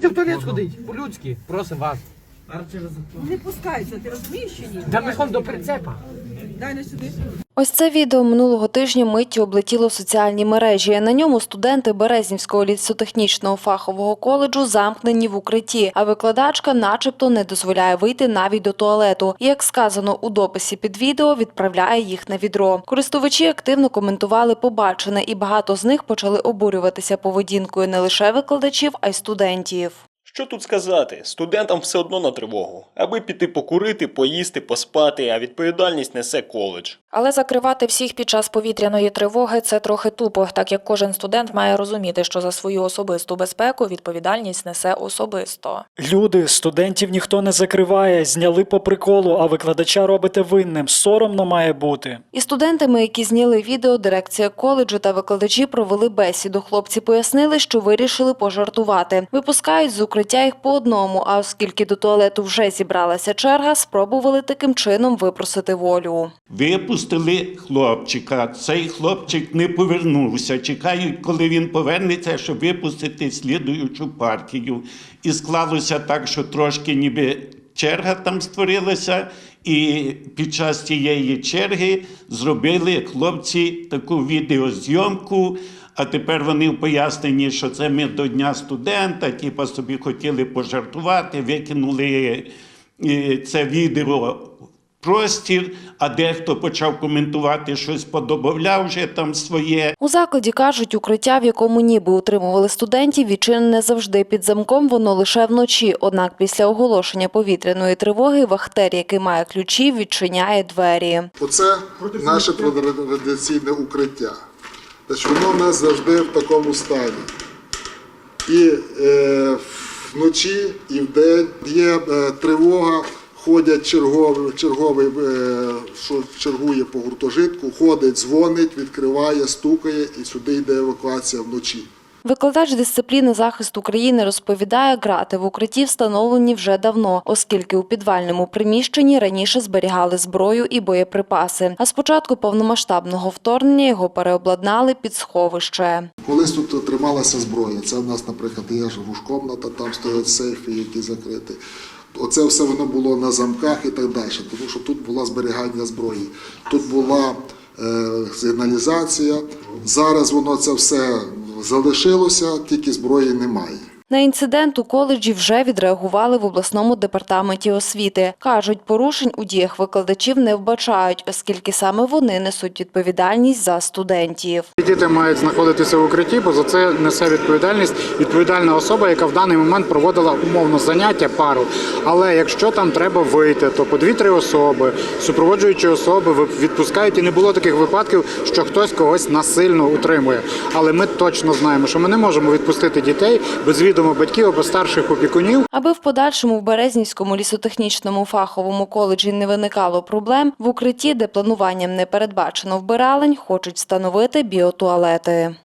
Ти в туалет сходить, по-людськи, просимо вас. Не пускаються, ти розумієш чи ні? Та ми ходимо до прицепа. На сюди. Ось це відео минулого тижня миттю облетіло соціальні мережі. На ньому студенти Березнівського лісотехнічного фахового коледжу замкнені в укритті, а викладачка, начебто, не дозволяє вийти навіть до туалету. І як сказано у дописі під відео, відправляє їх на відро. Користувачі активно коментували побачене, і багато з них почали обурюватися поведінкою не лише викладачів, а й студентів. Що тут сказати? Студентам все одно на тривогу, аби піти покурити, поїсти, поспати, а відповідальність несе коледж. Але закривати всіх під час повітряної тривоги це трохи тупо, так як кожен студент має розуміти, що за свою особисту безпеку відповідальність несе особисто. Люди, студентів ніхто не закриває, зняли по приколу, а викладача робите винним. Соромно має бути. І студентами, які зняли відео, дирекція коледжу та викладачі провели бесіду. Хлопці пояснили, що вирішили пожартувати. Випускають з укриття їх по одному, а оскільки до туалету вже зібралася черга, спробували таким чином випросити волю. Випустили хлопчика. Цей хлопчик не повернувся. Чекають, коли він повернеться, щоб випустити слідуючу партію. І склалося так, що трошки ніби черга там створилася, і під час цієї черги зробили хлопці таку відеозйомку. А тепер вони в поясненні, що це ми до Дня студента, типу собі хотіли пожартувати, викинули е, це відео простір, а дехто почав коментувати щось, подобавляв вже там своє. У закладі кажуть, укриття, в якому ніби утримували студентів, відчинене завжди під замком, воно лише вночі. Однак після оголошення повітряної тривоги вахтер, який має ключі, відчиняє двері. Оце наше радіаційне укриття. Значить, воно в нас завжди в такому стані. І е, вночі, і вдень є е, тривога, ходять черговий, черговий що чергує по гуртожитку, ходить, дзвонить, відкриває, стукає, і сюди йде евакуація вночі. Викладач дисципліни захисту України розповідає, грати в укритті встановлені вже давно, оскільки у підвальному приміщенні раніше зберігали зброю і боєприпаси. А з початку повномасштабного вторгнення його переобладнали під сховище. Колись тут трималася зброя. Це в нас, наприклад, є ж рушкомната, там стоять сейфи, які закриті. Оце все воно було на замках і так далі, тому що тут була зберігання зброї. Тут була е, сигналізація. Зараз воно це все залишилося, тільки зброї немає. На інцидент у коледжі вже відреагували в обласному департаменті освіти. Кажуть, порушень у діях викладачів не вбачають, оскільки саме вони несуть відповідальність за студентів. Діти мають знаходитися в укритті, бо за це несе відповідальність відповідальна особа, яка в даний момент проводила умовно заняття пару. Але якщо там треба вийти, то по дві-три особи, супроводжуючі особи відпускають, і не було таких випадків, що хтось когось насильно утримує. Але ми точно знаємо, що ми не можемо відпустити дітей без відома батьків або старших опікунів. Аби в подальшому в Березнівському лісотехнічному фаховому коледжі не виникало проблем, в укритті, де плануванням не передбачено вбиралень, хочуть встановити біотуалети.